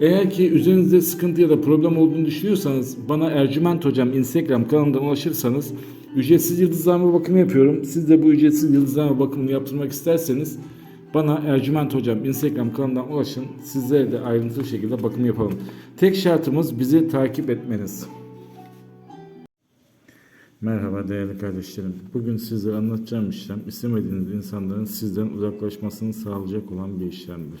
Eğer ki üzerinizde sıkıntı ya da problem olduğunu düşünüyorsanız bana Ercüment Hocam Instagram kanalından ulaşırsanız ücretsiz yıldızlama bakımı yapıyorum. Siz de bu ücretsiz yıldızlama bakımını yaptırmak isterseniz bana Ercüment Hocam Instagram kanalından ulaşın. Sizlere de ayrıntılı şekilde bakım yapalım. Tek şartımız bizi takip etmeniz. Merhaba değerli kardeşlerim. Bugün sizlere anlatacağım işlem istemediğiniz insanların sizden uzaklaşmasını sağlayacak olan bir işlemdir.